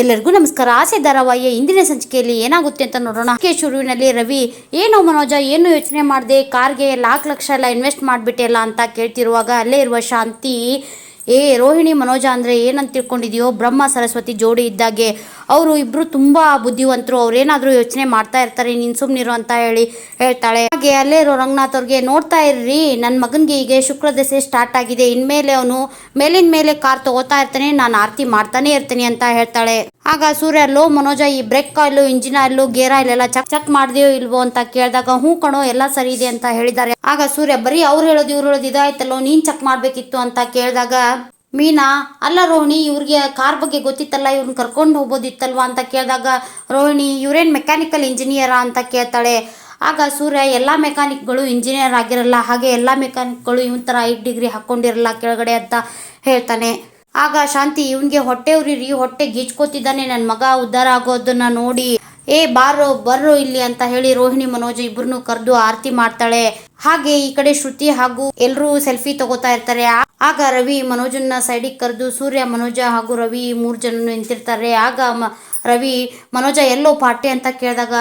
ಎಲ್ಲರಿಗೂ ನಮಸ್ಕಾರ. ಆಸೆ ಧಾರಾವಾಹಿಯ ಇಂದಿನ ಸಂಚಿಕೆಯಲ್ಲಿ ಏನಾಗುತ್ತೆ ಅಂತ ನೋಡೋಣ. ಕೆ ಶುರುವಿನಲ್ಲಿ ರವಿ, ಏನು ಮನೋಜ, ಏನು ಯೋಚನೆ ಮಾಡಿದೆ? ಕಾರ್ಗೆ ಲಾಕ್ ಲಕ್ಷ ಎಲ್ಲ ಇನ್ವೆಸ್ಟ್ ಮಾಡಿಬಿಟ್ಟೆಲ್ಲ ಅಂತ ಕೇಳ್ತಿರುವಾಗ ಅಲ್ಲೇ ಇರುವ ಶಾಂತಿ, ಏ ರೋಹಿಣಿ, ಮನೋಜ ಅಂದರೆ ಏನಂತ ತಿಳ್ಕೊಂಡಿದೆಯೋ? ಬ್ರಹ್ಮ, ಸರಸ್ವತಿ ಜೋಡಿ ಇದ್ದಾಗೆ. ಅವರು ಇಬ್ಬರು ತುಂಬಾ ಬುದ್ಧಿವಂತರು. ಏನಾದ್ರು ಯೋಚನೆ ಮಾಡ್ತಾ ಇರ್ತಾರೆ, ನೀನು ಸುಮ್ಮನಿರು ಅಂತ ಹೇಳಿ ಹೇಳ್ತಾಳೆ. ಹಾಗೆ ಅಲ್ಲೇ ಇರೋ ರಂಗನಾಥ್ ಅವ್ರಿಗೆ ನೋಡ್ತಾ ಇರ್ರಿ ನನ್ನ ಮಗನಿಗೆ ಈಗ ಶುಕ್ರ ದೆಸೆ ಸ್ಟಾರ್ಟ್ ಆಗಿದೆ, ಇನ್ಮೇಲೆ ಅವನು ಮೇಲಿನ ಮೇಲೆ ಕಾರ್ ತಗೋತಾ ಇರ್ತಾನೆ, ನಾನು ಆರತಿ ಮಾಡ್ತಾನೆ ಇರ್ತೀನಿ ಅಂತ ಹೇಳ್ತಾಳೆ. ಆಗ ಸೂರ್ಯ ಲೋ ಮನೋಜ, ಈ ಬ್ರೇಕ್ ಕಾಯಿಲು ಇಂಜಿನ್ ಆಯಿಲು ಗೇರ್ ಆಯಿಲ್ ಎಲ್ಲ ಚೆಕ್ ಚೆಕ್ ಮಾಡಿದೆಯೋ ಇಲ್ವೋ ಅಂತ ಕೇಳಿದಾಗ, ಹ್ಞೂ ಕಣೋ, ಎಲ್ಲ ಸರಿ ಇದೆ ಅಂತ ಹೇಳಿದ್ದಾರೆ. ಆಗ ಸೂರ್ಯ, ಬರೀ ಅವ್ರು ಹೇಳೋದು, ಇವ್ರು ಹೇಳೋದು ಇದಾಯ್ತಲ್ಲೋ, ನೀನ್ ಚೆಕ್ ಮಾಡ್ಬೇಕಿತ್ತು ಅಂತ ಕೇಳಿದಾಗ ಮೀನಾ, ಅಲ್ಲ ರೋಹಿಣಿ, ಇವ್ರಿಗೆ ಕಾರ್ ಬಗ್ಗೆ ಗೊತ್ತಿತ್ತಲ್ಲ ಇವ್ರನ್ನ ಕರ್ಕೊಂಡು ಹೋಗ್ಬೋದಿತ್ತಲ್ವಾ ಅಂತ ಕೇಳಿದಾಗ, ರೋಹಿಣಿ, ಇವ್ರೇನು ಮೆಕ್ಯಾನಿಕಲ್ ಇಂಜಿನಿಯರ ಅಂತ ಕೇಳ್ತಾಳೆ. ಆಗ ಸೂರ್ಯ, ಎಲ್ಲ ಮೆಕ್ಯಾನಿಕ್ಗಳು ಇಂಜಿನಿಯರ್ ಆಗಿರಲ್ಲ, ಹಾಗೆ ಎಲ್ಲ ಮೆಕ್ಯಾನಿಕ್ಗಳು ಇವನ್ ಥರ ಐದು ಡಿಗ್ರಿ ಹಾಕ್ಕೊಂಡಿರಲ್ಲ ಕೆಳಗಡೆ ಅಂತ ಹೇಳ್ತಾನೆ. ಆಗ ಶಾಂತಿ, ಇವನಿಗೆ ಹೊಟ್ಟೆ ಉರಿರಿ, ಹೊಟ್ಟೆ ಗೀಚ್ಕೋತಿದ್ದಾನೆ ನನ್ನ ಮಗ ಉದ್ಧಾರ ಆಗೋದನ್ನ ನೋಡಿ. ಏ, ಬಾರೋ, ಬರ್ರೋ ಇಲ್ಲಿ ಅಂತ ಹೇಳಿ ರೋಹಿಣಿ, ಮನೋಜ್ ಇಬ್ಬರನ್ನೂ ಕರೆದು ಆರತಿ ಮಾಡ್ತಾಳೆ. ಹಾಗೆ ಈ ಕಡೆ ಶ್ರುತಿ ಹಾಗೂ ಎಲ್ಲರೂ ಸೆಲ್ಫಿ ತಗೋತಾ ಇರ್ತಾರೆ. ಆಗ ರವಿ ಮನೋಜನ್ನ ಸೈಡಿಗೆ ಕರೆದು, ಸೂರ್ಯ, ಮನೋಜ ಹಾಗೂ ರವಿ ಮೂರು ಜನ ನಿಂತಿರ್ತಾರೆ. ಆಗ ಮ- ರವಿ, ಮನೋಜ, ಎಲ್ಲೋ ಪಾರ್ಟಿ ಅಂತ ಕೇಳಿದಾಗ,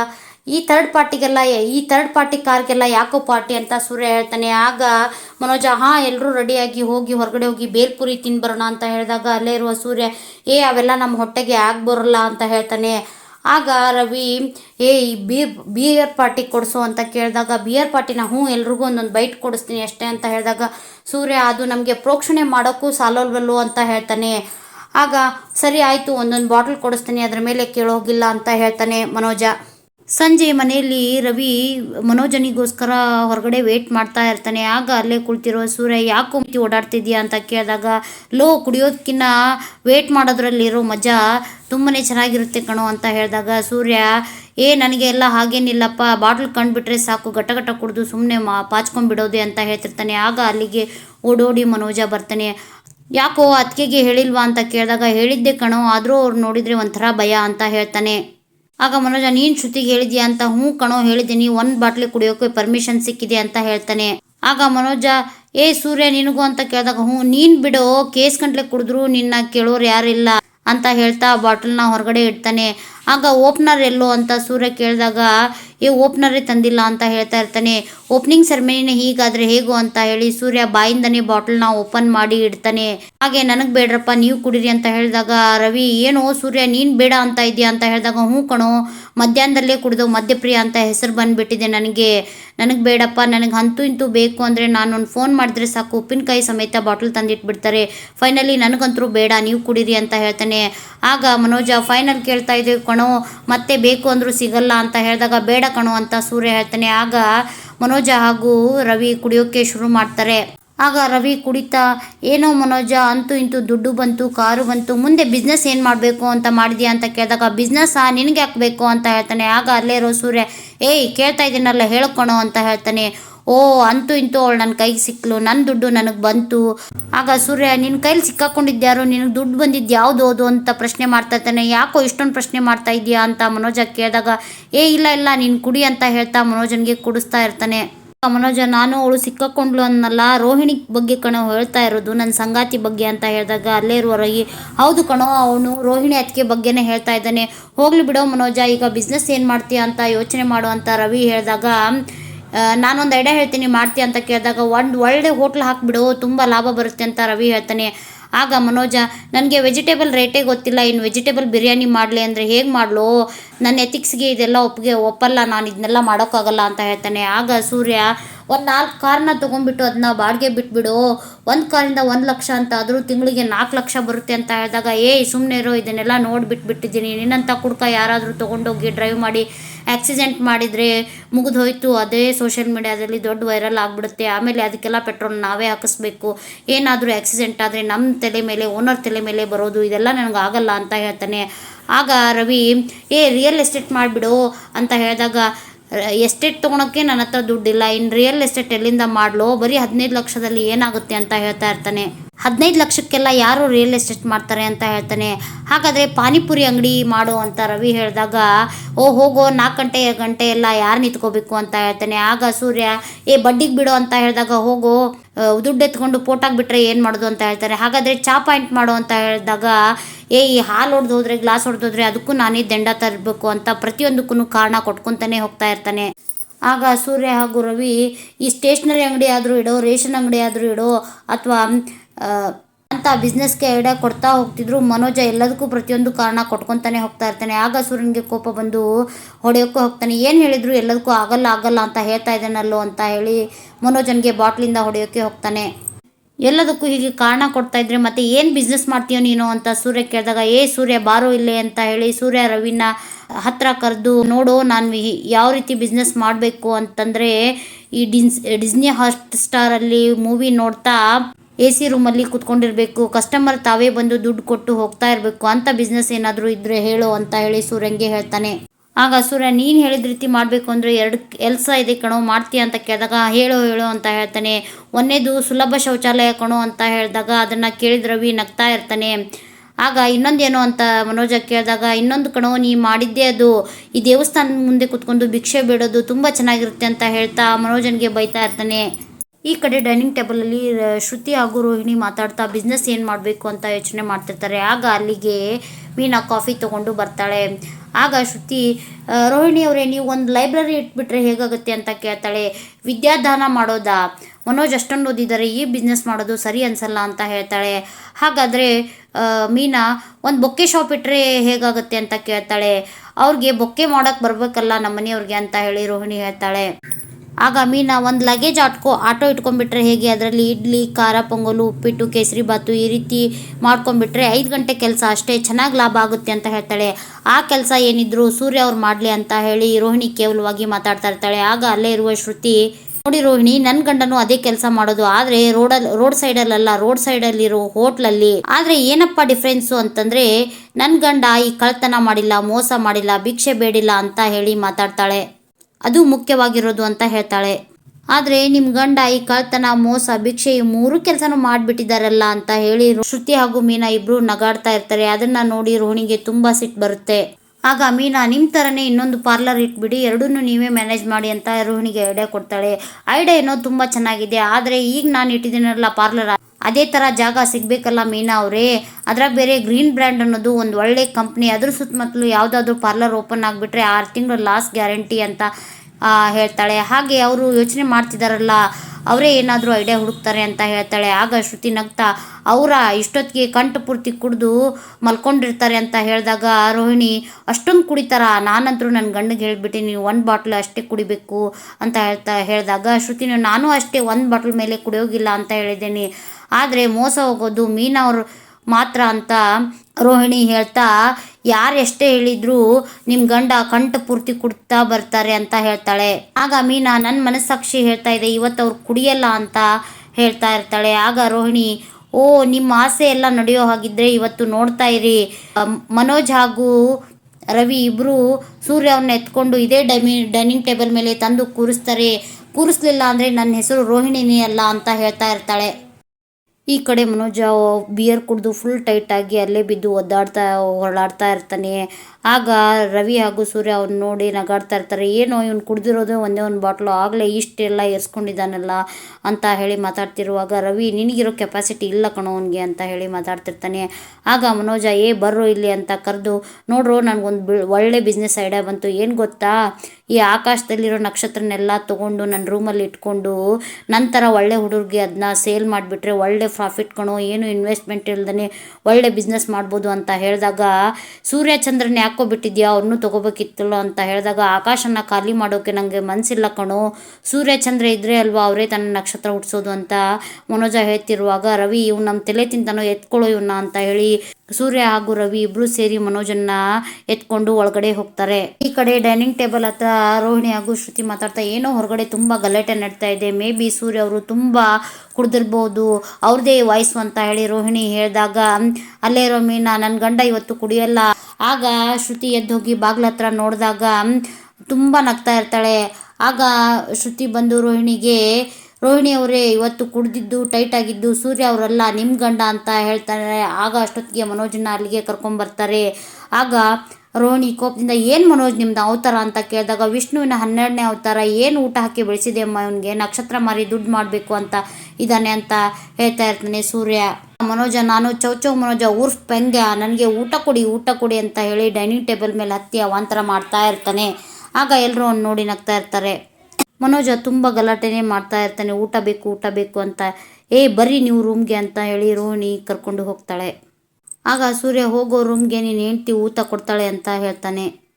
ಈ ಥರ್ಡ್ ಪಾರ್ಟಿಗೆಲ್ಲ, ಈ ಥರ್ಡ್ ಪಾರ್ಟಿ ಕಾರ್ಗೆಲ್ಲ ಯಾಕೋ ಪಾರ್ಟಿ ಅಂತ ಸೂರ್ಯ ಹೇಳ್ತಾನೆ. ಆಗ ಮನೋಜ, ಹಾ ಎಲ್ಲರೂ ರೆಡಿಯಾಗಿ ಹೋಗಿ ಹೊರಗಡೆ ಹೋಗಿ ಬೇಲ್ಪುರಿ ತಿಂದು ಬರೋಣ ಅಂತ ಹೇಳಿದಾಗ, ಅಲ್ಲೇ ಇರುವ ಸೂರ್ಯ, ಏ, ಅವೆಲ್ಲ ನಮ್ಮ ಹೊಟ್ಟೆಗೆ ಆಗಿ ಬರೋಲ್ಲ ಅಂತ ಹೇಳ್ತಾನೆ. ಆಗ ರವಿ, ಏ ಬಿಯರ್ ಪಾರ್ಟಿ ಕೊಡಿಸು ಅಂತ ಕೇಳಿದಾಗ ಬಿಯರ್ ಪಾರ್ಟಿನ ಹ್ಞೂ, ಎಲ್ರಿಗೂ ಒಂದೊಂದು ಬೈಟ್ ಕೊಡಿಸ್ತೀನಿ ಅಷ್ಟೇ ಅಂತ ಹೇಳಿದಾಗ, ಸೂರ್ಯ, ಅದು ನಮಗೆ ಪ್ರೋಕ್ಷಣೆ ಮಾಡೋಕ್ಕೂ ಸಾಲೋಲ್ವಲ್ಲು ಅಂತ ಹೇಳ್ತಾನೆ. ಆಗ, ಸರಿ, ಆಯಿತು, ಒಂದೊಂದು ಬಾಟಲ್ ಕೊಡಿಸ್ತೀನಿ, ಅದರ ಮೇಲೆ ಕೇಳೋಗಿಲ್ಲ ಅಂತ ಹೇಳ್ತಾನೆ ಮನೋಜ. ಸಂಜೆ ಮನೆಯಲ್ಲಿ ರವಿ ಮನೋಜನಿಗೋಸ್ಕರ ಹೊರಗಡೆ ವೇಟ್ ಮಾಡ್ತಾ ಇರ್ತಾನೆ. ಆಗ ಅಲ್ಲೇ ಕುಳಿತಿರೋ ಸೂರ್ಯ, ಯಾಕೋ ಮಿತಿ ಓಡಾಡ್ತಿದ್ಯಾ ಅಂತ ಕೇಳಿದಾಗ, ಲೋ ಕುಡಿಯೋದಕ್ಕಿಂತ ವೇಟ್ ಮಾಡೋದ್ರಲ್ಲಿರೋ ಮಜಾ ತುಂಬನೇ ಚೆನ್ನಾಗಿರುತ್ತೆ ಕಣೋ ಅಂತ ಹೇಳಿದಾಗ, ಸೂರ್ಯ, ಏ, ನನಗೆ ಎಲ್ಲ ಹಾಗೇನಿಲ್ಲಪ್ಪ. ಬಾಟ್ಲ್ ಕಂಡುಬಿಟ್ರೆ ಸಾಕು. ಗಟ ಗಟ ಕುಡಿದು ಸುಮ್ಮನೆ ಮಾ, ಪಾಚ್ಕೊಂಡ್ಬಿಡೋದೆ ಅಂತ ಹೇಳ್ತಿರ್ತಾನೆ. ಆಗ ಅಲ್ಲಿಗೆ ಓಡೋಡಿ ಮನೋಜ ಬರ್ತಾನೆ. ಯಾಕೋ, ಅತ್ತಿಗೆಗೆ ಹೇಳಿಲ್ವಾ? ಅಂತ ಕೇಳಿದಾಗ, ಹೇಳಿದ್ದೆ ಕಣೋ. ಆದರೂ ಅವ್ರು ನೋಡಿದರೆ ಒಂಥರ ಭಯ ಅಂತ ಹೇಳ್ತಾನೆ. ಆಗ ಮನೋಜ, ನೀನ್ ಶ್ರುತಿ ಹೇಳಿದ್ಯಾ ಅಂತ ಹ್ಞೂ ಕಣೋ ಹೇಳಿದ್ದೀನಿ ಒಂದ್ ಬಾಟ್ಲಿ ಕುಡಿಯೋಕೆ ಪರ್ಮಿಷನ್ ಸಿಕ್ಕಿದೆ ಅಂತ ಹೇಳ್ತಾನೆ. ಆಗ ಮನೋಜ, ಏ ಸೂರ್ಯ, ನಿನಗೂ ಅಂತ ಕೇಳಿದಾಗ ಹ್ಞೂ, ನೀನ್ ಬಿಡೋ, ಕೇಸ್ ಗಂಟ್ಲೆ ಕುಡಿದ್ರು ನಿನ್ನ ಕೇಳೋರು ಯಾರಿಲ್ಲ ಅಂತ ಹೇಳ್ತಾ ಬಾಟಲ್ನ ಹೊರಗಡೆ ಇಡ್ತಾನೆ. ಆಗ ಓಪ್ನರ್ ಎಲ್ಲೋ ಅಂತ ಸೂರ್ಯ ಕೇಳಿದಾಗ ಏ, ಓಪ್ನರೇ ತಂದಿಲ್ಲ ಅಂತ ಹೇಳ್ತಾ ಇರ್ತಾನೆ. ಓಪನಿಂಗ್ ಸೆರೆಮನಿನೇ ಹೀಗಾದ್ರೆ ಹೇಗೋ ಅಂತ ಹೇಳಿ ಸೂರ್ಯ ಬಾಯಿಂದನೇ ಬಾಟಲ್ನ ಓಪನ್ ಮಾಡಿ ಇಡ್ತಾನೆ. ಹಾಗೆ, ನನಗೆ ಬೇಡ್ರಪ್ಪ, ನೀವು ಕುಡೀರಿ ಅಂತ ಹೇಳಿದಾಗ, ರವಿ, ಏನೋ ಸೂರ್ಯ, ನೀನು ಬೇಡ ಅಂತ ಇದೆಯಾ ಅಂತ ಹೇಳಿದಾಗ, ಹ್ಞೂ ಕಣೋ, ಮಧ್ಯಾಹ್ನದಲ್ಲೇ ಕುಡಿದು ಮದ್ಯಪ್ರಿಯ ಅಂತ ಹೆಸರು ಬಂದುಬಿಟ್ಟಿದೆ ನನಗೆ. ನನಗೆ ಬೇಡಪ್ಪ, ನನಗೆ ಅಂತೂ ಇಂತೂ ಬೇಕು ಅಂದರೆ ನಾನು ಒಂದು ಫೋನ್ ಮಾಡಿದ್ರೆ ಸಾಕು. ಉಪ್ಪಿನಕಾಯಿ ಸಮೇತ ಬಾಟಲ್ ತಂದಿಟ್ಬಿಡ್ತಾರೆ. ಫೈನಲಿ ನನಗಂತೂ ಬೇಡ, ನೀವು ಕುಡೀರಿ ಅಂತ ಹೇಳ್ತಾನೆ. ಆಗ ಮನೋಜ, ಫೈನಲ್ ಕೇಳ್ತಾ ಇದ್ದೀವಿ ಕಣೋ, ಮತ್ತೆ ಬೇಕು ಅಂದರೂ ಸಿಗಲ್ಲ ಅಂತ ಹೇಳಿದಾಗ, ಬೇಡ ಕಣೋ ಅಂತ ಸೂರ್ಯ ಹೇಳ್ತಾನೆ. ಆಗ ಮನೋಜ ಹಾಗೂ ರವಿ ಕುಡಿಯೋಕೆ ಶುರು ಮಾಡ್ತಾರೆ. ಆಗ ರವಿ ಕುಡಿತಾ, ಏನೋ ಮನೋಜ, ಅಂತೂ ಇಂತೂ ದುಡ್ಡು ಬಂತು, ಕಾರು ಬಂತು, ಮುಂದೆ ಬಿಸ್ನೆಸ್ ಏನು ಮಾಡಬೇಕು ಅಂತ ಮಾಡಿದ್ಯಾ? ಅಂತ ಕೇಳಿದಾಗ ಬಿಸ್ನೆಸ್ಸಾ ನಿನಗೆ ಹಾಕಬೇಕು ಅಂತ ಹೇಳ್ತಾನೆ. ಆಗ ಅಲ್ಲೇ ಇರೋ ಸೂರ್ಯ, ಏಯ್, ಕೇಳ್ತಾ ಇದ್ದೀನಲ್ಲ ಹೇಳ್ಕೊಣೋ ಅಂತ ಹೇಳ್ತಾನೆ. ಓ, ಅಂತೂ ಇಂತೂ ಅವಳು ನನ್ನ ಕೈಗೆ ಸಿಕ್ಕಲು ನನ್ನ ದುಡ್ಡು ನನಗೆ ಬಂತು. ಆಗ ಸೂರ್ಯ ನಿನ್ನ ಕೈಲಿ ಸಿಕ್ಕಾಕೊಂಡಿದ್ಯಾರು? ನಿನಗೆ ದುಡ್ಡು ಬಂದಿದ್ದು ಯಾವುದು ಹೋದು ಅಂತ ಪ್ರಶ್ನೆ ಮಾಡ್ತಾ ಇರ್ತಾನೆ. ಯಾಕೋ ಇಷ್ಟೊಂದು ಪ್ರಶ್ನೆ ಮಾಡ್ತಾ ಇದೀಯಾ ಅಂತ ಮನೋಜ ಕೇಳಿದಾಗ, ಏ, ಇಲ್ಲ ಇಲ್ಲ, ನೀನು ಕುಡಿ ಅಂತ ಹೇಳ್ತಾ ಮನೋಜನ್ಗೆ ಕುಡಿಸ್ತಾ ಇರ್ತಾನೆ. ಮನೋಜ, ನಾನು ಅವಳು ಸಿಕ್ಕಾಕೊಂಡ್ಲು ಅನ್ನಲ್ಲ, ರೋಹಿಣಿ ಬಗ್ಗೆ ಕಣೋ ಹೇಳ್ತಾ ಇರೋದು ನನ್ನ ಸಂಗಾತಿ ಬಗ್ಗೆ ಅಂತ ಹೇಳಿದಾಗ ಅಲ್ಲೇ ಇರುವ ರವಿ ಹೌದು ಕಣೋ, ಅವನು ರೋಹಿಣಿ ಅತ್ತಿಗೆ ಬಗ್ಗೆನೇ ಹೇಳ್ತಾ ಇದ್ದಾನೆ. ಹೋಗ್ಲಿ ಬಿಡೋ ಮನೋಜ, ಈಗ ಬಿಸ್ನೆಸ್ ಏನು ಮಾಡ್ತೀಯ ಅಂತ ಯೋಚನೆ ಮಾಡು ಅಂತ ರವಿ ಹೇಳಿದಾಗ ನಾನೊಂದು ಐಡಿಯಾ ಹೇಳ್ತೀನಿ, ಮಾಡ್ತೀಯ ಅಂತ ಕೇಳಿದಾಗ, ಒಂದು ಒಳ್ಳೆ ಹೋಟ್ಲ್ ಹಾಕ್ಬಿಡು, ತುಂಬ ಲಾಭ ಬರುತ್ತೆ ಅಂತ ರವಿ ಹೇಳ್ತಾನೆ. ಆಗ ಮನೋಜ, ನನಗೆ ವೆಜಿಟೇಬಲ್ ರೇಟೇ ಗೊತ್ತಿಲ್ಲ ಇನ್ನು ವೆಜಿಟೇಬಲ್ ಬಿರಿಯಾನಿ ಮಾಡಲಿ ಅಂದರೆ ಹೇಗೆ ಮಾಡಲು? ನನ್ನ ಎಥಿಕ್ಸ್ಗೆ ಇದೆಲ್ಲ ಒಪ್ಪಿಗೆ ಒಪ್ಪಲ್ಲ, ನಾನು ಇದನ್ನೆಲ್ಲ ಮಾಡೋಕ್ಕಾಗಲ್ಲ ಅಂತ ಹೇಳ್ತಾನೆ. ಆಗ ಸೂರ್ಯ, ಒಂದು ನಾಲ್ಕು ಕಾರ್ನ ತೊಗೊಂಡ್ಬಿಟ್ಟು ಅದನ್ನ ಬಾಡಿಗೆ ಬಿಟ್ಬಿಡು. ಒಂದು ಕಾರಿಂದ ಒಂದು ಲಕ್ಷ ಅಂತ ಆದರೂ ತಿಂಗಳಿಗೆ ನಾಲ್ಕು ಲಕ್ಷ ಬರುತ್ತೆ ಅಂತ ಹೇಳಿದಾಗ, ಏಯ್ ಸುಮ್ಮನೆ ಇರೋ, ಇದನ್ನೆಲ್ಲ ನೋಡಿಬಿಟ್ಬಿಟ್ಟಿದ್ದೀನಿ. ನಿನ್ನಂಥ ಕುಡ್ಕ ಯಾರಾದರೂ ತೊಗೊಂಡೋಗಿ ಡ್ರೈವ್ ಮಾಡಿ ಆಕ್ಸಿಡೆಂಟ್ ಮಾಡಿದರೆ ಮುಗಿದು ಹೋಯಿತು, ಅದೇ ಸೋಷಿಯಲ್ ಮೀಡ್ಯಾದಲ್ಲಿ ದೊಡ್ಡ ವೈರಲ್ ಆಗಿಬಿಡುತ್ತೆ, ಆಮೇಲೆ ಅದಕ್ಕೆಲ್ಲ ಪೆಟ್ರೋಲ್ ನಾವೇ ಹಾಕಿಸ್ಬೇಕು. ಏನಾದರೂ ಆಕ್ಸಿಡೆಂಟ್ ಆದರೆ ನಮ್ಮ ತಲೆ ಮೇಲೆ ಓನರ್ ತಲೆ ಮೇಲೆ ಬರೋದು, ಇದೆಲ್ಲ ನನಗೆ ಆಗಲ್ಲ ಅಂತ ಹೇಳ್ತಾನೆ. ಆಗ ರವಿ, ಏ ರಿಯಲ್ ಎಸ್ಟೇಟ್ ಮಾಡಿಬಿಡು, ಅಂತ ಹೇಳಿದಾಗ ಎಸ್ಟೇಟ್ ತೊಗೊಳಕ್ಕೆ ನನ್ನ ಹತ್ರ ದುಡ್ಡಿಲ್ಲ ಇನ್ನು ರಿಯಲ್ ಎಸ್ಟೇಟ್ ಎಲ್ಲಿಂದ ಮಾಡಲೋ, ಬರೀ ಹದಿನೈದು ಲಕ್ಷದಲ್ಲಿ ಏನಾಗುತ್ತೆ? ಅಂತ ಹೇಳ್ತಾ ಇರ್ತಾನೆ. ಹದಿನೈದು ಲಕ್ಷಕ್ಕೆಲ್ಲ ಯಾರು ರಿಯಲ್ ಎಸ್ಟೇಟ್ ಮಾಡ್ತಾರೆ ಅಂತ ಹೇಳ್ತಾನೆ. ಹಾಗಾದರೆ ಪಾನಿಪುರಿ ಅಂಗಡಿ ಮಾಡು ಅಂತ ರವಿ ಹೇಳಿದಾಗ ಓ ಹೋಗೋ ನಾಲ್ಕು ಗಂಟೆ ಗಂಟೆ ಎಲ್ಲ ಯಾರು ನಿಂತ್ಕೋಬೇಕು ಅಂತ ಹೇಳ್ತಾನೆ. ಆಗ ಸೂರ್ಯ, ಏ, ಬಡ್ಡಿಗೆ ಬಿಡು ಅಂತ ಹೇಳಿದಾಗ, ಹೋಗೋ ದುಡ್ಡು ಎತ್ಕೊಂಡು ಪೋಟಾಗಿ ಬಿಟ್ಟರೆ ಏನು ಮಾಡೋದು ಅಂತ ಹೇಳ್ತಾರೆ. ಹಾಗಾದರೆ ಚಾ ಪಾಯಿಂಟ್ ಮಾಡು ಅಂತ ಹೇಳಿದಾಗ, ಏ, ಈ ಹಾಲು ಹೊಡೆದು ಹೋದರೆ, ಗ್ಲಾಸ್ ಹೊಡೆದು ಹೋದರೆ ಅದಕ್ಕೂ ನಾನೇ ದಂಡ ತರಬೇಕು ಅಂತ ಪ್ರತಿಯೊಂದಕ್ಕೂ ಕಾರಣ ಕೊಟ್ಕೊತಾನೆ ಹೋಗ್ತಾ ಇರ್ತಾನೆ. ಆಗ ಸೂರ್ಯ ಹಾಗೂ ರವಿ, ಈ ಸ್ಟೇಷ್ನರಿ ಅಂಗಡಿ ಆದರೂ ಇಡೋ, ರೇಷನ್ ಅಂಗಡಿ ಆದರೂ ಇಡೋ, ಅಥವಾ ಅಂತ ಬಿಸ್ನೆಸ್ಗೆ ಐಡಿಯಾ ಕೊಡ್ತಾ ಹೋಗ್ತಿದ್ರು. ಮನೋಜ ಎಲ್ಲದಕ್ಕೂ ಪ್ರತಿಯೊಂದು ಕಾರಣ ಕೊಟ್ಕೊತಾನೆ ಹೋಗ್ತಾ ಇರ್ತಾನೆ. ಆಗ ಸೂರ್ಯನಿಗೆ ಕೋಪ ಬಂದು ಹೊಡೆಯೋಕ್ಕೂ ಹೋಗ್ತಾನೆ. ಏನು ಹೇಳಿದ್ರು ಎಲ್ಲದಕ್ಕೂ ಆಗಲ್ಲ ಆಗಲ್ಲ ಅಂತ ಹೇಳ್ತಾ ಇದ್ದಾನಲ್ಲೋ ಅಂತ ಹೇಳಿ ಮನೋಜನ್ಗೆ ಬಾಟ್ಲಿಂದ ಹೊಡೆಯೋಕ್ಕೆ ಹೋಗ್ತಾನೆ. ಎಲ್ಲದಕ್ಕೂ ಹೀಗೆ ಕಾರಣ ಕೊಡ್ತಾ ಇದ್ರೆ ಮತ್ತೆ ಏನು ಬಿಸ್ನೆಸ್ ಮಾಡ್ತೀಯೋ ನೀನು ಅಂತ ಸೂರ್ಯ ಕೇಳಿದಾಗ, ಏ ಸೂರ್ಯ, ಬಾರೋ ಇಲ್ಲೇ ಅಂತ ಹೇಳಿ ಸೂರ್ಯ ರವಿನ ಹತ್ರ ಕರೆದು, ನೋಡು, ನಾನು ಯಾವ ರೀತಿ ಬಿಸ್ನೆಸ್ ಮಾಡಬೇಕು? ಅಂತಂದರೆ ಈ ಡಿನ್ಸ್, ಡಿಸ್ನಿ ಹಾಟ್ ಸ್ಟಾರಲ್ಲಿ ಮೂವಿ ನೋಡ್ತಾ ಎ ಸಿ ರೂಮಲ್ಲಿ ಕೂತ್ಕೊಂಡಿರಬೇಕು, ಕಸ್ಟಮರ್ ತಾವೇ ಬಂದು ದುಡ್ಡು ಕೊಟ್ಟು ಹೋಗ್ತಾ ಇರಬೇಕು, ಅಂತ ಬಿಸ್ನೆಸ್ ಏನಾದರೂ ಇದ್ರೆ ಹೇಳು ಅಂತ ಹೇಳಿ ಸೂರ್ಯಂಗೆ ಹೇಳ್ತಾನೆ. ಆಗ ಸೂರ್ಯ, ನೀನು ಹೇಳಿದ ರೀತಿ ಮಾಡಬೇಕು ಅಂದರೆ ಎರಡು ಕೆಲಸ ಇದೆ ಕಣೋ, ಮಾಡ್ತೀಯ ಅಂತ ಕೇಳಿದಾಗ, ಹೇಳು ಹೇಳು ಅಂತ ಹೇಳ್ತಾನೆ. ಒಂದೇದು ಸುಲಭ ಶೌಚಾಲಯ ಕಣೋ ಅಂತ ಹೇಳಿದಾಗ ಅದನ್ನು ಕೇಳಿದ ರವಿ ನಗ್ತಾ ಇರ್ತಾನೆ. ಆಗ ಇನ್ನೊಂದೇನು ಅಂತ ಮನೋಜ ಕೇಳಿದಾಗ, ಇನ್ನೊಂದು ಕಣೋ, ನೀ ಮಾಡಿದ್ದೇ ಅದು. ಈ ದೇವಸ್ಥಾನದ ಮುಂದೆ ಕುತ್ಕೊಂಡು ಭಿಕ್ಷೆ ಬಿಡೋದು ತುಂಬ ಚೆನ್ನಾಗಿರುತ್ತೆ ಅಂತ ಹೇಳ್ತಾ ಮನೋಜನಿಗೆ ಬೈತಾ ಇರ್ತಾನೆ. ಈ ಕಡೆ ಡೈನಿಂಗ್ ಟೇಬಲಲ್ಲಿ ಶ್ರುತಿ ಹಾಗೂ ರೋಹಿಣಿ ಮಾತಾಡ್ತಾ ಬಿಸ್ನೆಸ್ ಏನು ಮಾಡಬೇಕು ಅಂತ ಯೋಚನೆ ಮಾಡ್ತಿರ್ತಾರೆ. ಆಗ ಅಲ್ಲಿಗೆ ಮೀನಾ ಕಾಫಿ ತಗೊಂಡು ಬರ್ತಾಳೆ. ಆಗ ಶ್ರುತಿ ರೋಹಿಣಿ ಅವರೇ, ನೀವು ಒಂದು ಲೈಬ್ರರಿ ಇಟ್ಬಿಟ್ರೆ ಹೇಗಾಗುತ್ತೆ ಅಂತ ಕೇಳ್ತಾಳೆ. ವಿದ್ಯಾದಾನ ಮಾಡೋದಾ? ಮನೋಜ್ ಅಷ್ಟೊಂದು ಓದಿದ್ದಾರೆ ಈ ಬಿಸ್ನೆಸ್ ಮಾಡೋದು ಸರಿ ಅನ್ಸಲ್ಲ ಅಂತ ಹೇಳ್ತಾಳೆ. ಹಾಗಾದರೆ ಮೀನಾ, ಒಂದು ಬೊಕ್ಕೆ ಶಾಪ್ ಇಟ್ಟರೆ ಹೇಗಾಗುತ್ತೆ ಅಂತ ಕೇಳ್ತಾಳೆ. ಅವ್ರಿಗೆ ಬೊಕ್ಕೆ ಮಾಡೋಕ್ಕೆ ಬರಬೇಕಲ್ಲ ನಮ್ಮ ಮನೆಯವ್ರಿಗೆ ಅಂತ ಹೇಳಿ ರೋಹಿಣಿ ಹೇಳ್ತಾಳೆ. ಆಗ ಮೀನಾ ಒಂದು ಲಗೇಜ್ ಆಟ್ಕೊ ಆಟೋ ಇಟ್ಕೊಂಡ್ಬಿಟ್ರೆ ಹೇಗೆ? ಅದರಲ್ಲಿ ಇಡ್ಲಿ, ಖಾರ, ಪೊಂಗಲು, ಉಪ್ಪಿಟ್ಟು, ಕೇಸರಿ ಬಾತು ಈ ರೀತಿ ಮಾಡ್ಕೊಂಡ್ಬಿಟ್ರೆ ಐದು ಗಂಟೆ ಕೆಲಸ ಅಷ್ಟೇ, ಚೆನ್ನಾಗಿ ಲಾಭ ಆಗುತ್ತೆ ಅಂತ ಹೇಳ್ತಾಳೆ. ಆ ಕೆಲಸ ಏನಿದ್ರು ಸೂರ್ಯ ಅವ್ರು ಮಾಡಲಿ ಅಂತ ಹೇಳಿ ರೋಹಿಣಿ ಕೇವಲವಾಗಿ ಮಾತಾಡ್ತಾ ಇರ್ತಾಳೆ. ಆಗ ಅಲ್ಲೇ ಇರುವ ಶ್ರುತಿ, ನೋಡಿ ರೋಹಿಣಿ ನನ್ನ ಗಂಡನು ಅದೇ ಕೆಲಸ ಮಾಡೋದು. ಆದ್ರೆ ರೋಡಲ್ಲಿ ರೋಡ್ ಸೈಡಲ್ಲ ರೋಡ್ ಸೈಡಲ್ಲಿರೋ ಹೋಟ್ಲಲ್ಲಿ. ಆದ್ರೆ ಏನಪ್ಪ ಡಿಫ್ರೆನ್ಸು ಅಂತಂದ್ರೆ ನನ್ನ ಗಂಡ ಈ ಕಳ್ತನ ಮಾಡಿಲ್ಲ, ಮೋಸ ಮಾಡಿಲ್ಲ, ಭಿಕ್ಷೆ ಬೇಡಿಲ್ಲ ಅಂತ ಹೇಳಿ ಮಾತಾಡ್ತಾಳೆ. ಅದು ಮುಖ್ಯವಾಗಿರೋದು ಅಂತ ಹೇಳ್ತಾಳೆ. ಆದರೆ ನಿಮ್ಮ ಗಂಡ ಈ ಕಳ್ತನ ಮೋಸ, ಭಿಕ್ಷೆ ಈ ಮೂರು ಕೆಲಸನೂ ಮಾಡ್ಬಿಟ್ಟಿದಾರಲ್ಲ ಅಂತ ಹೇಳಿ ಶ್ರುತಿ ಹಾಗೂ ಮೀನಾ ಇಬ್ರು ನಗಾಡ್ತಾ ಇರ್ತಾರೆ. ಅದನ್ನ ನೋಡಿ ರೋಹಿಣಿಗೆ ತುಂಬಾ ಸಿಟ್ ಬರುತ್ತೆ. ಆಗ ಮೀನಾ ನಿಮ್ಮ ಥರನೇ ಇನ್ನೊಂದು ಪಾರ್ಲರ್ ಇಟ್ಬಿಡಿ, ಎರಡನ್ನೂ ನೀವೇ ಮ್ಯಾನೇಜ್ ಮಾಡಿ ಅಂತ ರೋಹಿಣಿಗೆ ಐಡಿಯಾ ಕೊಡ್ತಾಳೆ. ಐಡಿಯಾ ಏನೋ ತುಂಬ ಚೆನ್ನಾಗಿದೆ, ಆದರೆ ಈಗ ನಾನು ಇಟ್ಟಿದ್ದೀನಲ್ಲ ಪಾರ್ಲರ್. ಅದೇ ಥರ ಜಾಗ ಸಿಗಬೇಕಲ್ಲ ಮೀನಾ ಅವರೇ. ಅದ್ರಾಗ ಬೇರೆ ಗ್ರೀನ್ ಬ್ರ್ಯಾಂಡ್ ಅನ್ನೋದು ಒಂದು ಒಳ್ಳೆ ಕಂಪ್ನಿ, ಅದ್ರ ಸುತ್ತಮುತ್ತಲು ಯಾವುದಾದ್ರೂ ಪಾರ್ಲರ್ ಓಪನ್ ಆಗಿಬಿಟ್ರೆ ಆರು ತಿಂಗಳು ಲಾಸ್ ಗ್ಯಾರಂಟಿ ಅಂತ ಹೇಳ್ತಾಳೆ. ಹಾಗೆ ಅವರು ಯೋಚನೆ ಮಾಡ್ತಿದ್ದಾರಲ್ಲ ಅವರೇ ಏನಾದರೂ ಐಡಿಯಾ ಹುಡುಕ್ತಾರೆ ಅಂತ ಹೇಳ್ತಾಳೆ. ಆಗ ಶ್ರುತಿ ನಗ್ತಾ, ಅವರ ಇಷ್ಟೊತ್ತಿಗೆ ಕಂಠ ಪೂರ್ತಿ ಕುಡಿದು ಮಲ್ಕೊಂಡಿರ್ತಾರೆ ಅಂತ ಹೇಳಿದಾಗ, ರೋಹಿಣಿ, ಅಷ್ಟೊಂದು ಕುಡಿತಾರ? ನಾನಂತರೂ ನನ್ನ ಗಂಡಿಗೆ ಹೇಳಿಬಿಟ್ಟಿನಿ ಒಂದು ಬಾಟ್ಲು ಅಷ್ಟೇ ಕುಡಿಬೇಕು ಅಂತ ಹೇಳ್ತಾ ಹೇಳಿದಾಗ ಶ್ರುತಿನ, ನಾನು ಅಷ್ಟೇ ಒಂದು ಬಾಟ್ಲ್ ಮೇಲೆ ಕುಡಿಯೋಗಿಲ್ಲ ಅಂತ ಹೇಳಿದ್ದೀನಿ. ಆದರೆ ಮೋಸ ಹೋಗೋದು ಮೀನಾ ಅವ್ರು ಮಾತ್ರ ಅಂತ ರೋಹಿಣಿ ಹೇಳ್ತಾ, ಯಾರು ಎಷ್ಟೇ ಹೇಳಿದ್ರು ನಿಮ್ಮ ಗಂಡ ಕಂಠ ಪೂರ್ತಿ ಕುಡ್ತಾ ಬರ್ತಾರೆ ಅಂತ ಹೇಳ್ತಾಳೆ. ಆಗ ಮೀನಾ ನನ್ನ ಮನಸ್ಸಾಕ್ಷಿ ಹೇಳ್ತಾ ಇದೆ, ಇವತ್ತು ಅವ್ರು ಕುಡಿಯಲ್ಲ ಅಂತ ಹೇಳ್ತಾ ಇರ್ತಾಳೆ. ಆಗ ರೋಹಿಣಿ, ಓ ನಿಮ್ಮ ಆಸೆ ಎಲ್ಲ ನಡೆಯೋ ಹಾಗಿದ್ರೆ ಇವತ್ತು ನೋಡ್ತಾ ಇರಿ. ಮನೋಜ್ ಹಾಗೂ ರವಿ ಇಬ್ರು ಸೂರ್ಯ ಅವ್ರನ್ನ ಎತ್ಕೊಂಡು ಇದೇ ಡೈಮಿ, ಡೈನಿಂಗ್ ಟೇಬಲ್ ಮೇಲೆ ತಂದು ಕೂರಿಸ್ತಾರೆ. ಕೂರಿಸ್ಲಿಲ್ಲ ಅಂದರೆ ನನ್ನ ಹೆಸರು ರೋಹಿಣಿನಿ ಅಲ್ಲ ಅಂತ ಹೇಳ್ತಾ ಇರ್ತಾಳೆ. ಈ ಕಡೆ ಮನೋಜ ಬಿಯರ್ ಕುಡಿದು ಫುಲ್ ಟೈಟ್ ಆಗಿ ಅಲ್ಲೇ ಬಿದ್ದು ಒದ್ದಾಡ್ತಾ ಹೊರಳಾಡ್ತಾ ಇರ್ತಾನೆ. ಆಗ ರವಿ ಹಾಗೂ ಸೂರ್ಯ ಅವ್ನು ನೋಡಿ ನಗಾಡ್ತಾ ಇರ್ತಾರೆ. ಏನೋ ಇವ್ನು ಕುಡ್ದಿರೋದು ಒಂದೇ ಒಂದು ಬಾಟ್ಲು ಆಗಲೇ ಇಷ್ಟೆಲ್ಲ ಎರ್ಸ್ಕೊಂಡಿದ್ದಾನಲ್ಲ ಅಂತ ಹೇಳಿ ಮಾತಾಡ್ತಿರುವಾಗ ರವಿ, ನಿನಗಿರೋ ಕೆಪಾಸಿಟಿ ಇಲ್ಲ ಕಣೋ ಅವನಿಗೆ ಅಂತ ಹೇಳಿ ಮಾತಾಡ್ತಿರ್ತಾನೆ. ಆಗ ಮನೋಜ, ಏ, ಬರ್ರೋ ಇಲ್ಲಿ ಅಂತ ಕರೆದು, ನೋಡ್ರು, ನನಗೊಂದು ಬಿ ಒಳ್ಳೆ ಬಿಸ್ನೆಸ್ ಐಡಿಯಾ ಬಂತು. ಏನು ಗೊತ್ತಾ? ಈ ಆಕಾಶದಲ್ಲಿರೋ ನಕ್ಷತ್ರನೆಲ್ಲ ತೊಗೊಂಡು ನನ್ನ ರೂಮಲ್ಲಿ ಇಟ್ಕೊಂಡು ನಂತರ ಒಳ್ಳೆ ಹುಡುಗರಿಗೆ ಅದನ್ನ ಸೇಲ್ ಮಾಡಿಬಿಟ್ರೆ ಒಳ್ಳೆ ಪ್ರಾಫಿಟ್ ಕಣೋ. ಏನು ಇನ್ವೆಸ್ಟ್ಮೆಂಟ್ ಇಲ್ದೇ ಒಳ್ಳೆ ಬಿಸ್ನೆಸ್ ಮಾಡ್ಬೋದು ಅಂತ ಹೇಳಿದಾಗ ಸೂರ್ಯ ಚಂದ್ರನ ಯಾಕೋ ಬಿಟ್ಟಿದ್ಯಾ ಅವ್ರನ್ನೂ ತೊಗೋಬೇಕಿತ್ತಲ್ಲ ಅಂತ ಹೇಳಿದಾಗ ಆಕಾಶನ ಖಾಲಿ ಮಾಡೋಕೆ ನನಗೆ ಮನಸ್ಸಿಲ್ಲ ಕಣೋ. ಸೂರ್ಯ ಚಂದ್ರ ಇದ್ರೆ ಅಲ್ವಾ ಅವರೇ ತನ್ನ ನಕ್ಷತ್ರ ಹುಟ್ಟಿಸೋದು ಅಂತ ಮನೋಜ ಹೇಳ್ತಿರುವಾಗ, ರವಿ ಇವ್ ನಮ್ಮ ತಲೆ ತಿಂತಾನೋ ಎತ್ಕೊಳ್ಳೋ ಇವನ್ನ ಅಂತ ಹೇಳಿ ಸೂರ್ಯ ಹಾಗೂ ರವಿ ಇಬ್ರು ಸೇರಿ ಮನೋಜನ್ನ ಎತ್ಕೊಂಡು ಒಳಗಡೆ ಹೋಗ್ತಾರೆ. ಈ ಕಡೆ ಡೈನಿಂಗ್ ಟೇಬಲ್ ಹತ್ರ ರೋಹಿಣಿ ಹಾಗೂ ಶ್ರುತಿ ಮಾತಾಡ್ತಾ, ಏನೋ ಹೊರಗಡೆ ತುಂಬಾ ಗಲಾಟೆ ನಡ್ತಾ ಇದೆ. ಮೇ ಬಿ ಸೂರ್ಯ ಅವರು ತುಂಬಾ ಕುಡ್ದಿರ್ಬೋದು. ಅವ್ರದೇ ವಾಯ್ಸು ಅಂತ ಹೇಳಿ ರೋಹಿಣಿ ಹೇಳಿದಾಗ, ಅಲ್ಲೇ ಇರೋ ಮೀನಾ ನನ್ನ ಗಂಡ ಇವತ್ತು ಕುಡಿಯಲ್ಲ. ಆಗ ಶ್ರುತಿ ಎದ್ದು ಹೋಗಿ ಬಾಗ್ಲ ಹತ್ರ ನೋಡಿದಾಗ ತುಂಬ ನಗ್ತಾ ಇರ್ತಾಳೆ. ಆಗ ಶ್ರುತಿ ಬಂದು ರೋಹಿಣಿಗೆ, ರೋಹಿಣಿ ಅವರೇ, ಇವತ್ತು ಕುಡ್ದಿದ್ದು, ಟೈಟ್ ಆಗಿದ್ದು, ಸೂರ್ಯ ಅವರಲ್ಲ ನಿಮ್ಮ ಗಂಡ ಅಂತ ಹೇಳ್ತಾರೆ ಆಗ ಅಷ್ಟೊತ್ತಿಗೆ ಮನೋಜನ ಅಲ್ಲಿಗೆ ಕರ್ಕೊಂಬರ್ತಾರೆ. ಆಗ ರೋಹಿಣಿ ಕೋಪದಿಂದ ಏನು ಮನೋಜ್ ನಿಮ್ದು ಅವತಾರ ಅಂತ ಕೇಳಿದಾಗ ವಿಷ್ಣುವಿನ ಹನ್ನೆರಡನೇ ಅವತಾರ ಏನು ಊಟ ಹಾಕಿ ಬೆಳೆಸಿದೆ ಅಮ್ಮ ಇವನಿಗೆ? ನಕ್ಷತ್ರ ಮಾರಿ ದುಡ್ಡು ಮಾಡಬೇಕು ಅಂತ ಇದ್ದಾನೆ ಅಂತ ಹೇಳ್ತಾ ಇರ್ತಾನೆ ಸೂರ್ಯ. ಮನೋಜ, ನಾನು ಚೌಚೌ ಮನೋಜ ಊರ್ಫ್ ಪೆಂಗ್ಯ, ನನಗೆ ಊಟ ಕೊಡಿ ಊಟ ಕೊಡಿ ಅಂತ ಹೇಳಿ ಡೈನಿಂಗ್ ಟೇಬಲ್ ಮೇಲೆ ಹತ್ತಿ ಅವಾಂತರ ಮಾಡ್ತಾ ಇರ್ತಾನೆ. ಆಗ ಎಲ್ಲರೂ ಅವ್ನು ನೋಡಿ ನಗ್ತಾ ಇರ್ತಾರೆ. ಮನೋಜ ತುಂಬ ಗಲಾಟೆನೇ ಮಾಡ್ತಾ ಇರ್ತಾನೆ. ಊಟ ಬೇಕು ಊಟ ಬೇಕು ಅಂತ. ಏ, ಬರ್ರಿ ನೀವು ರೂಮ್ಗೆ ಅಂತ ಹೇಳಿ ರೋಹಿಣಿ ಕರ್ಕೊಂಡು ಹೋಗ್ತಾಳೆ. ಆಗ ಸೂರ್ಯ, ಹೋಗೋ ರೂಮ್ಗೆ ನೀನು ಹೆಂಡ್ತಿ ಊತ ಕೊಡ್ತಾಳೆ ಅಂತ ಹೇಳ್ತಾನೆ.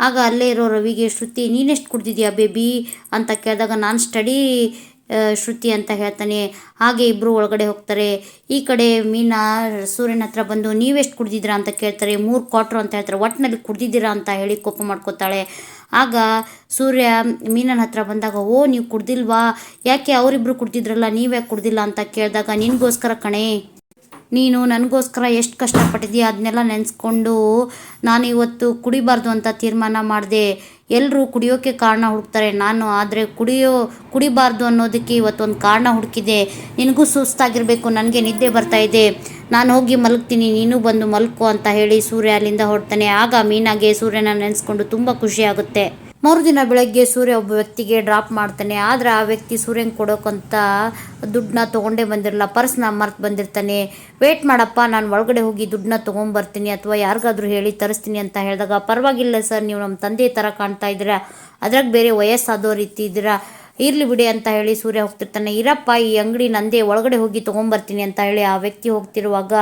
ಆಗ ಅಲ್ಲೇ ಇರೋ ರವಿಗೆ, ಶ್ರುತಿ, ನೀನೆಷ್ಟು ಕುಡ್ದಿದ್ಯಾ ಬೇಬಿ? ಅಂತ ಕೇಳಿದಾಗ, ನಾನು ಸ್ಟಡಿ ಶ್ರುತಿ ಅಂತ ಹೇಳ್ತಾನೆ. ಹಾಗೆ ಇಬ್ಬರು ಒಳಗಡೆ ಹೋಗ್ತಾರೆ. ಈ ಕಡೆ ಮೀನಾ, ಸೂರ್ಯನ ಹತ್ರ ಬಂದು, ನೀವೆಷ್ಟು ಕುಡ್ದಿದ್ದೀರಾ? ಅಂತ ಕೇಳ್ತಾರೆ. ಮೂರು ಕ್ವಾಟ್ರು ಅಂತ ಹೇಳ್ತಾರೆ. ಒಟ್ಟಿನಲ್ಲಿ ಕುಡ್ದಿದ್ದೀರಾ? ಅಂತ ಹೇಳಿ ಕೋಪ ಮಾಡ್ಕೋತಾಳೆ. ಆಗ ಸೂರ್ಯ ಮೀನನ ಹತ್ರ ಬಂದಾಗ, ಓ, ನೀವು ಕುಡ್ದಿಲ್ವಾ? ಯಾಕೆ ಅವರಿಬ್ರು ಕುಡ್ದಿದ್ರಲ್ಲ ನೀವೇ ಕುಡ್ದಿಲ್ಲ? ಅಂತ ಕೇಳಿದಾಗ, ನಿನಗೋಸ್ಕರ ಕಣೆ. ನೀನು ನನಗೋಸ್ಕರ ಎಷ್ಟು ಕಷ್ಟಪಟ್ಟಿದ್ದೀಯ ಅದನ್ನೆಲ್ಲ ನೆನೆಸ್ಕೊಂಡು ನಾನು ಇವತ್ತು ಕುಡಿಬಾರ್ದು ಅಂತ ತೀರ್ಮಾನ ಮಾಡಿದೆ. ಎಲ್ಲರೂ ಕುಡಿಯೋಕ್ಕೆ ಕಾರಣ ಹುಡುಕ್ತಾರೆ. ನಾನು ಆದರೆ ಕುಡಿಯೋ, ಕುಡಿಬಾರ್ದು ಅನ್ನೋದಕ್ಕೆ ಇವತ್ತೊಂದು ಕಾರಣ ಹುಡುಕಿದೆ. ನಿನಗೂ ಸುಸ್ತಾಗಿರಬೇಕು, ನನಗೆ ನಿದ್ದೆ ಬರ್ತಾ ಇದೆ. ನಾನು ಹೋಗಿ ಮಲಗ್ತೀನಿ, ನೀನು ಬಂದು ಮಲ್ಕೋ ಅಂತ ಹೇಳಿ ಸೂರ್ಯ ಅಲ್ಲಿಂದ ಹೊರಡ್ತಾನೆ. ಆಗ ಮೀನಾಗೆ ಸೂರ್ಯನ ನೆನೆಸ್ಕೊಂಡು ತುಂಬ ಖುಷಿ ಆಗುತ್ತೆ ಮರುದಿನ ಬೆಳಗ್ಗೆ ಸೂರ್ಯ ಒಬ್ಬ ವ್ಯಕ್ತಿಗೆ ಡ್ರಾಪ್ ಮಾಡ್ತಾನೆ. ಆದರೆ ಆ ವ್ಯಕ್ತಿ ಸೂರ್ಯನ ಕೊಡೋಕ್ಕಂತ ದುಡ್ಡನ್ನ ತೊಗೊಂಡೇ ಬಂದಿರಲ್ಲ ಪರ್ಸ್ನ ಮರ್ತು ಬಂದಿರ್ತಾನೆ. ವೇಟ್ ಮಾಡಪ್ಪ, ನಾನು ಒಳಗಡೆ ಹೋಗಿ ದುಡ್ಡನ್ನ ತೊಗೊಂಬರ್ತೀನಿ ಅಥವಾ ಯಾರಿಗಾದ್ರೂ ಹೇಳಿ ತರಿಸ್ತೀನಿ ಅಂತ ಹೇಳಿದಾಗ, ಪರವಾಗಿಲ್ಲ ಸರ್, ನೀವು ನಮ್ಮ ತಂದೆ ಥರ ಕಾಣ್ತಾ ಇದ್ದೀರಾ? ಅದ್ರಾಗ ಬೇರೆ ವಯಸ್ಸಾದೋ ರೀತಿ ಇದ್ದೀರಾ ಇರ್ಲಿ ಬಿಡಿ ಅಂತ ಹೇಳಿ ಸೂರ್ಯ ಹೋಗ್ತಿರ್ತಾನೆ. ಇರಪ್ಪ ಈ ಅಂಗಡಿ ನಂದೇ ಒಳಗಡೆ ಹೋಗಿ ತೊಗೊಂಬರ್ತೀನಿ ಅಂತ ಹೇಳಿ ಆ ವ್ಯಕ್ತಿ ಹೋಗ್ತಿರುವಾಗ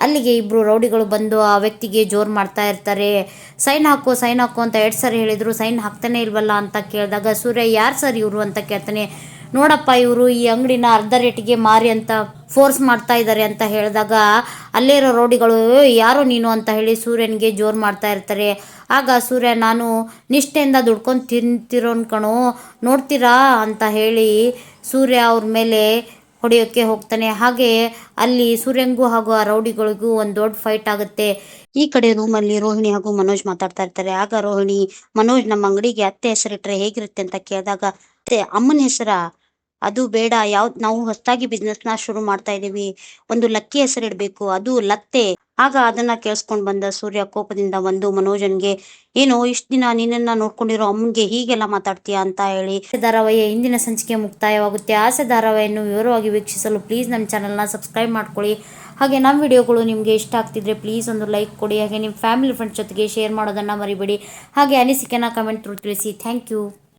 ಅಲ್ಲಿಗೆ ಇಬ್ಬರು ರೌಡಿಗಳು ಬಂದು ಆ ವ್ಯಕ್ತಿಗೆ ಜೋರು ಮಾಡ್ತಾ ಇರ್ತಾರೆ. ಸೈನ್ ಹಾಕು ಸೈನ್ ಹಾಕು ಅಂತ ಎರಡು ಸರಿ ಹೇಳಿದ್ರು. ಸೈನ್ ಹಾಕ್ತಾನೆ ಇಲ್ವಲ್ಲ ಅಂತ ಕೇಳಿದಾಗ ಸೂರ್ಯ ಯಾರು ಸರ್ ಇವರು? ಅಂತ ಕೇಳ್ತಾನೆ. ನೋಡಪ್ಪ ಇವರು ಈ ಅಂಗಡಿನ ಅರ್ಧ ರೇಟಿಗೆ ಮಾರಿ ಅಂತ ಫೋರ್ಸ್ ಮಾಡ್ತಾ ಇದ್ದಾರೆ ಅಂತ ಹೇಳಿದಾಗ ಅಲ್ಲೇ ಇರೋ ರೌಡಿಗಳು "ಏಯ್, ಯಾರು ನೀನು? ಅಂತ ಹೇಳಿ ಸೂರ್ಯನಿಗೆ ಜೋರು ಮಾಡ್ತಾ ಇರ್ತಾರೆ. ಆಗ ಸೂರ್ಯ, ನಾನು ನಿಷ್ಠೆಯಿಂದ ದುಡ್ಕೊಂಡು ತಿಂತಿರೋನ್ ಕಣೋ, ನೋಡ್ತೀರಾ ಅಂತ ಹೇಳಿ ಸೂರ್ಯ ಅವ್ರ ಮೇಲೆ ಹೊಡೆಯೋಕ್ಕೆ ಹೋಗ್ತಾನೆ. ಹಾಗೆ ಅಲ್ಲಿ ಸೂರ್ಯಂಗೂ ಹಾಗೂ ಆ ರೌಡಿಗಳಿಗೂ ಒಂದು ದೊಡ್ಡ ಫೈಟ್ ಆಗುತ್ತೆ. ಈ ಕಡೆ ರೂಮಲ್ಲಿ ರೋಹಿಣಿ ಹಾಗೂ ಮನೋಜ್ ಮಾತಾಡ್ತಾ ಇರ್ತಾರೆ. ಆಗ ರೋಹಿಣಿ, ಮನೋಜ್, ನಮ್ಮ ಅಂಗಡಿಗೆ ಅತ್ತೆ ಹೆಸರಿಟ್ರೆ ಹೇಗಿರುತ್ತೆ ಅಂತ ಕೇಳಿದಾಗ ಅಮ್ಮನ ಹೆಸರ? ಅದು ಬೇಡ ಯಾವ್ದು ನಾವು ಹೊಸದಾಗಿ ಬಿಸ್ನೆಸ್ನ ಶುರು ಮಾಡ್ತಾ ಇದೀವಿ ಒಂದು ಲಕ್ಕಿ ಹೆಸರಿಡಬೇಕು, ಅದು ಲತ್ತೆ. ಆಗ ಅದನ್ನ ಕೇಳಿಸ್ಕೊಂಡ್ ಬಂದ ಸೂರ್ಯ ಕೋಪದಿಂದ ಬಂದು ಮನೋಜನ್ಗೆ, ಏನೋ, ಇಷ್ಟ ದಿನ ನಿನ್ನನ್ನ ನೋಡ್ಕೊಂಡಿರೋ ಅಮ್ಮಗೆ ಹೀಗೆಲ್ಲ ಮಾತಾಡ್ತೀಯಾ? ಅಂತ ಹೇಳಿ. ಧಾರಾವಾಹಿಯ ಇಂದಿನ ಸಂಚಿಕೆ ಮುಕ್ತಾಯವಾಗುತ್ತೆ. ಆಸೆ ಧಾರಾವಾಹಿಯನ್ನು ವಿವರವಾಗಿ ವೀಕ್ಷಿಸಲು ಪ್ಲೀಸ್ ನಮ್ಮ ಚಾನಲ್ನ ಸಬ್ಸ್ಕ್ರೈಬ್ ಮಾಡ್ಕೊಳ್ಳಿ. ಹಾಗೆ ನಮ್ಮ ವಿಡಿಯೋಗಳು ನಿಮಗೆ ಇಷ್ಟ ಆಗ್ತಿದ್ರೆ ಪ್ಲೀಸ್ ಒಂದು ಲೈಕ್ ಕೊಡಿ. ಹಾಗೆ ನಿಮ್ಮ ಫ್ಯಾಮಿಲಿ ಫ್ರೆಂಡ್ಸ್ ಜೊತೆಗೆ ಶೇರ್ ಮಾಡೋದನ್ನು ಮರಿಬೇಡಿ. ಹಾಗೆ ಅನಿಸಿಕೆನ ಕಮೆಂಟ್ ತಿಳಿಸಿ. Thank you